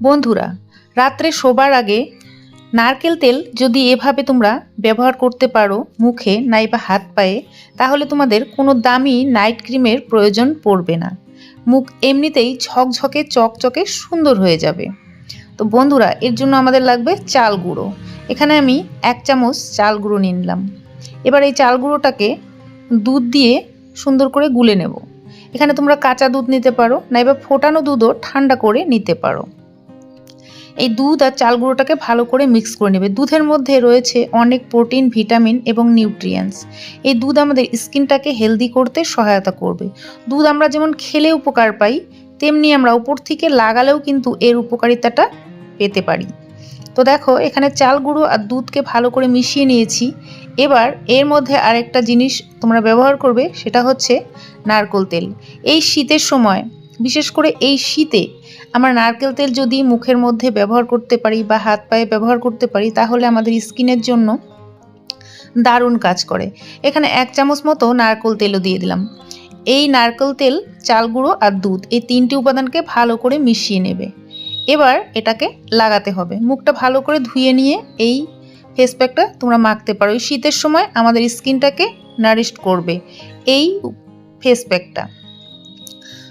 বন্ধুরা, রাত্রে শোবার আগে নারকেল তেল যদি এভাবে তোমরা ব্যবহার করতে পারো মুখে নাইবা হাত পায়ে, তাহলে তোমাদের কোনো দামি নাইট ক্রিমের প্রয়োজন পড়বে না। মুখ এমনিতেই ঝকঝকে, চকচকে সুন্দর হয়ে যাবে। তো বন্ধুরা, এর জন্য আমাদের লাগবে চাল গুঁড়ো। এখানে আমি এক চামচ চাল গুঁড়ো নিলাম। এবার এই চাল গুঁড়োটাকে দুধ দিয়ে সুন্দর করে গুলে নেব। এখানে তোমরা কাঁচা দুধ নিতে পারো, নাইবা ফোটানো দুধও ঠান্ডা করে নিতে পারো। এই দুধ আর চাল গুঁড়োটাকে ভালো করে মিক্স করে নেবে। দুধের মধ্যে রয়েছে অনেক প্রোটিন ভিটামিন এবং নিউট্রিয়েন্টস এই দুধ আমাদের স্কিনটাকে হেলদি করতে সহায়তা করবে। দুধ আমরা যেমন খেলে উপকার পাই, তেমনি আমরা উপর থেকে লাগালেও কিন্তু এর উপকারিতাটা পেতে পারি। তো দেখো, এখানে চাল গুঁড়ো আর দুধকে ভালো করে মিশিয়ে নিয়েছি। এবার এর মধ্যে আরেকটা জিনিস তোমরা ব্যবহার করবে, সেটা হচ্ছে নারকোল তেল। এই শীতের সময়, বিশেষ করে এই শীতে আমরা নারকেল তেল যদি মুখের মধ্যে ব্যবহার করতে পারি বা হাত পায়ে ব্যবহার করতে পারি, তাহলে আমাদের স্কিনের জন্য দারুণ কাজ করে। এখানে এক চামচ মতো নারকেল তেলও দিয়ে দিলাম। এই নারকেল তেল, চাল গুঁড়ো আর দুধ, এই তিনটি উপাদানকে ভালো করে মিশিয়ে নেবে। এবার এটাকে লাগাতে হবে। মুখটা ভালো করে ধুয়ে নিয়ে এই ফেস প্যাকটা তোমরা মাখতে পারো। এই শীতের সময় আমাদের স্কিনটাকে নারিশ করবে। এই ফেস প্যাকটা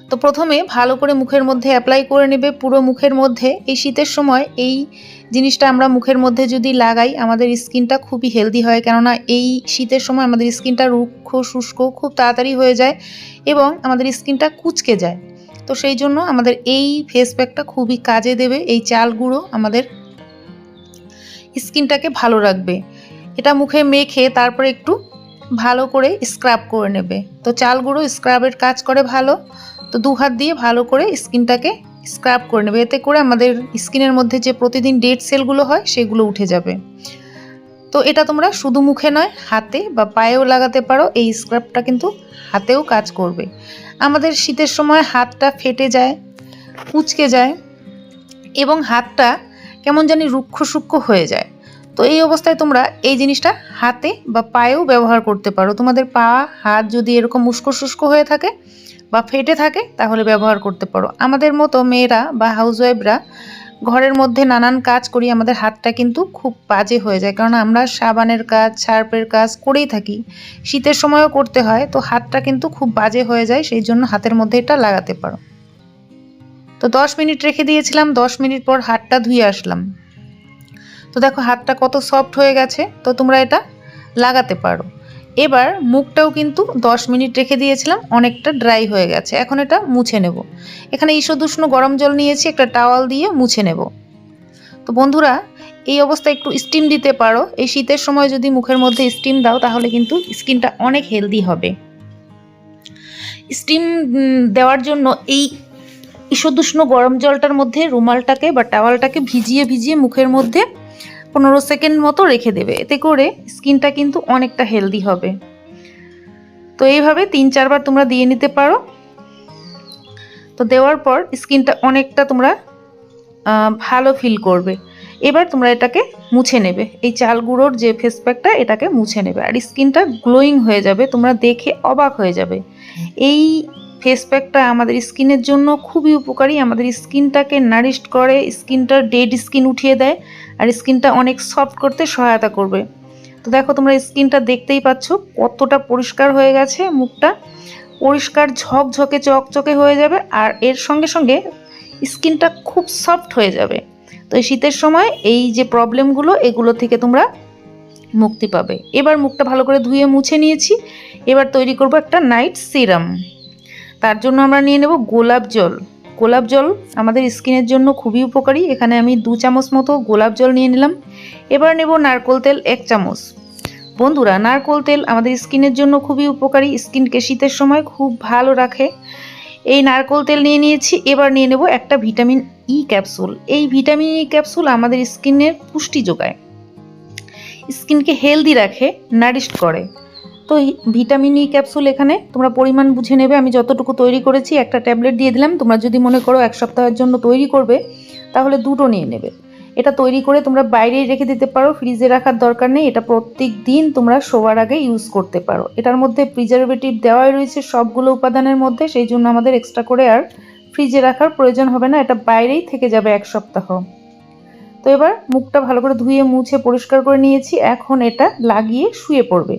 তো প্রথমে ভালো করে মুখের মধ্যে অ্যাপ্লাই করে নেবে। পুরো মুখের মধ্যে, এই শীতের সময় এই জিনিসটা আমরা মুখের মধ্যে যদি লাগাই, আমাদের স্কিনটা খুবই হেলদি হয়। কেননা এই শীতের সময় আমাদের স্কিনটা রুক্ষ, শুষ্ক খুব তাড়াতাড়ি হয়ে যায় এবং আমাদের স্কিনটা কুচকে যায়। তো সেই জন্য আমাদের এই ফেস প্যাকটা খুবই কাজে দেবে। এই চাল গুঁড়ো আমাদের স্কিনটাকে ভালো রাখবে। এটা মুখে মেখে তারপরে একটু ভালো করে স্ক্রাব করে নেবে। তো চাল গুঁড়ো স্ক্রাবের কাজ করে ভালো। তো দু হাত দিয়ে ভালো করে স্কিনটাকে স্ক্রাব করে নেবে। এতে করে আমাদের স্কিনের মধ্যে যে প্রতিদিন ডেড সেলগুলো হয়, সেগুলো উঠে যাবে। তো এটা তোমরা শুধু মুখে নয়, হাতে বা পায়েও লাগাতে পারো। এই স্ক্রাবটা কিন্তু হাতেও কাজ করবে। আমাদের শীতের সময় হাতটা ফেটে যায়, কুচকে যায় এবং হাতটা কেমন জানি রুক্ষ সূক্ষ্ম হয়ে যায়। তো এই অবস্থায় তোমরা এই জিনিসটা হাতে বা পায়েও ব্যবহার করতে পারো। তোমাদের পা, হাত যদি এরকম উস্কো শুষ্ক হয়ে থাকে বা ফেটে থাকে, তাহলে ব্যবহার করতে পারো। আমাদের মতো মেয়েরা বা হাউসওয়াইফরা ঘরের মধ্যে নানান কাজ করি, আমাদের হাতটা কিন্তু খুব বাজে হয়ে যায়। কারণ আমরা সাবানের কাজ শার্পের কাজ করেই থাকি। শীতের সময়ও করতে হয়, তো হাতটা কিন্তু খুব বাজে হয়ে যায়, সেই জন্য হাতের মধ্যে এটা লাগাতে পারো। তো দশ মিনিট রেখে দিয়েছিলাম, দশ মিনিট পর হাতটা ধুয়ে আসলাম। তো দেখো, হাতটা কত সফট হয়ে গেছে, তো তোমরা এটা লাগাতে পারো। এবার মুখটাও কিন্তু দশ মিনিট রেখে দিয়েছিলাম, অনেকটা ড্রাই হয়ে গেছে। এখন এটা মুছে নেব। এখানে ঈষদুষ্ণ গরম জল নিয়েছি, একটা টাওয়াল দিয়ে মুছে নেব। তো বন্ধুরা, এই অবস্থায় একটু স্টিম দিতে পারো। এই শীতের সময় যদি মুখের মধ্যে স্টিম দাও, তাহলে কিন্তু স্কিনটা অনেক হেলদি হবে। স্টিম দেওয়ার জন্য এই ঈষদুষ্ণ গরম জলটার মধ্যে রুমালটাকে বা টাওয়ালটাকে ভিজিয়ে ভিজিয়ে মুখের মধ্যে পনেরো সেকেন্ড মতো রেখে দেবে। এতে করে স্কিনটা কিন্তু অনেকটা হেলদি হবে। তো এইভাবে তিন চারবার তোমরা দিয়ে নিতে পারো। তো দেওয়ার পর স্কিনটা অনেকটা তোমরা ভালো ফিল করবে। এবার তোমরা এটাকে মুছে নেবে। এই চাল গুঁড়োর যে ফেস প্যাকটা এটাকে মুছে নেবে। আর স্কিনটা গ্লোয়িং হয়ে যাবে, তোমরা দেখে অবাক হয়ে যাবে। এই ফেস প্যাকটা আমাদের স্কিনের জন্য খুবই উপকারী। আমাদের স্কিনটাকে নারিস্ট করে, স্কিনটার ডেড স্কিন উঠিয়ে দেয়। আর স্কিনটা অনেক সফট করতে সহায়তা করবে। তো দেখো, তোমরা স্কিনটা দেখতেই পাচ্ছ, কতটা পরিষ্কার হয়ে গেছে মুখটা। পরিষ্কার ঝকঝকে, চকচকে হয়ে যাবে আর এর সঙ্গে সঙ্গে স্কিনটা খুব সফট হয়ে যাবে। তো এই শীতের সময় এই যে প্রবলেমগুলো এগুলো থেকে তোমরা মুক্তি পাবে। এবার মুখটা ভালো করে ধুয়ে মুছে নিয়েছি। এবার তৈরি করব একটা নাইট সিরাম তার জন্য আমরা নিয়ে নেব গোলাপ জল। গোলাপ জল আমাদের স্কিনের জন্য খুবই উপকারী। এখানে আমি দু চামচ মতো গোলাপ জল নিয়ে নিলাম। এবার নেব নারকোল তেল এক চামচ। বন্ধুরা, নারকোল তেল আমাদের স্কিনের জন্য খুবই উপকারী। স্কিনকে শীতের সময় খুব ভালো রাখে। এই নারকোল তেল নিয়ে নিয়েছি। এবার নিয়ে নেব একটা ভিটামিন ই ক্যাপসুল। এই ভিটামিন ই ক্যাপসুল আমাদের স্কিনের পুষ্টি যোগায়। স্কিনকে হেলদি রাখে, নারিশ করে। তো ভিটামিন ই ক্যাপসুল এখানে তোমরা পরিমাণ বুঝে নেবে। আমি যতটুকু তৈরি করেছি, একটা ট্যাবলেট দিয়ে দিলাম। তোমরা যদি মনে করো এক সপ্তাহের জন্য তৈরি করবে, তাহলে দুটো নিয়ে নেবে। এটা তৈরি করে তোমরা বাইরেই রেখে দিতে পারো, ফ্রিজে রাখার দরকার নেই। এটা প্রত্যেক দিন তোমরা শোবার আগে ইউজ করতে পারো। এটার মধ্যে প্রিজারভেটিভ দেওয়াই রয়েছে সবগুলো উপাদানের মধ্যে। সেই জন্য আমাদের এক্সট্রা করে আর ফ্রিজে রাখার প্রয়োজন হবে না। এটা বাইরেই থেকে যাবে এক সপ্তাহ। তো এবার মুখটা ভালো করে ধুয়ে, মুছে, পরিষ্কার করে নিয়েছি। এখন এটা লাগিয়ে শুয়ে পড়বে।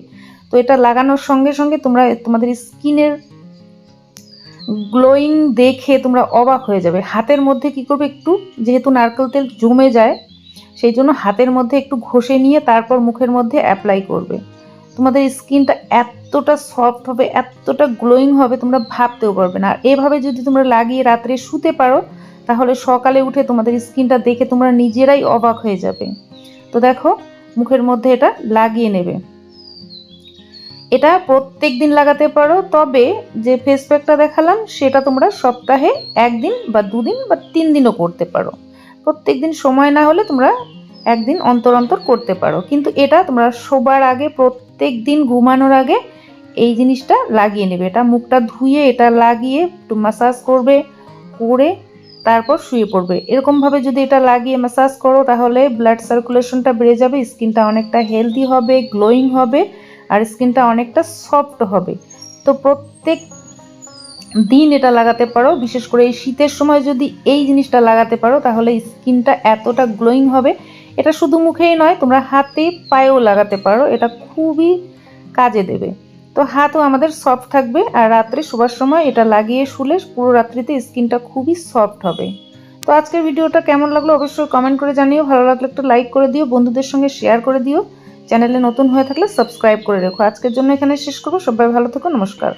তো এটা লাগানোর সঙ্গে সঙ্গে তোমরা, তোমাদের স্কিনের গ্লোয়িং দেখে তোমরা অবাক হয়ে যাবে। হাতের মধ্যে কি করবে একটু, যেহেতু নারকেল তেল জমে যায়, সেই জন্য হাতের মধ্যে একটু ঘষে নিয়ে তারপর মুখের মধ্যে অ্যাপ্লাই করবে। তোমাদের স্কিনটা এতটা সফট হবে, এতটা গ্লোয়িং হবে, তোমরা ভাবতেও পারবে না। এভাবে যদি তোমরা লাগিয়ে রাত্রে শুতে পারো, তাহলে সকালে উঠে তোমাদের স্কিনটা দেখে তোমরা নিজেরাই অবাক হয়ে যাবে। তো দেখো, মুখের মধ্যে এটা লাগিয়ে নেবে। এটা প্রত্যেক দিন লাগাতে পারো, তবে যে ফেস প্যাকটা দেখালাম, সেটা তোমরা সপ্তাহে একদিন বা দুদিন বা তিন দিনও করতে পারো। প্রত্যেক দিন সময় না হলে তোমরা একদিন অন্তর অন্তর করতে পারো। কিন্তু এটা তোমরা শোবার আগে, প্রত্যেক দিন ঘুমানোর আগে এই জিনিসটা লাগিয়ে নেবে। এটা মুখটা ধুয়ে, এটা লাগিয়ে একটু মাসাজ করবে, করে তারপর শুয়ে পড়বে। এরকমভাবে যদি এটা লাগিয়ে ম্যাসাজ করো, তাহলে ব্লাড সার্কুলেশনটা বেড়ে যাবে স্কিনটা অনেকটা হেলদি হবে গ্লোয়িং হবে। আর স্কিনটা অনেকটা সফট হবে। তো প্রত্যেক দিন এটা লাগাতে পারো, বিশেষ করে এই শীতের সময় যদি এই জিনিসটা লাগাতে পারো, তাহলে স্কিনটা এতটা গ্লোয়িং হবে। এটা শুধু মুখেই নয়, তোমরা হাতে পায়েও লাগাতে পারো, এটা খুবই কাজে দেবে। তো হাতও আমাদের সফট থাকবে আর রাত্রে শোবার সময় এটা লাগিয়ে শুলে পুরো রাত্রিতে স্কিনটা খুবই সফট হবে। তো আজকের ভিডিওটা কেমন লাগল অবশ্যই কমেন্ট করে জানিও, ভালো লাগলে একটু লাইক করে দিও, বন্ধুদের সঙ্গে শেয়ার করে দিও। চ্যানেলে নতুন হয়ে থাকলে সাবস্ক্রাইব করে রেখো। আজকের জন্য এখানে শেষ করব। সবাই ভালো থাকো, নমস্কার।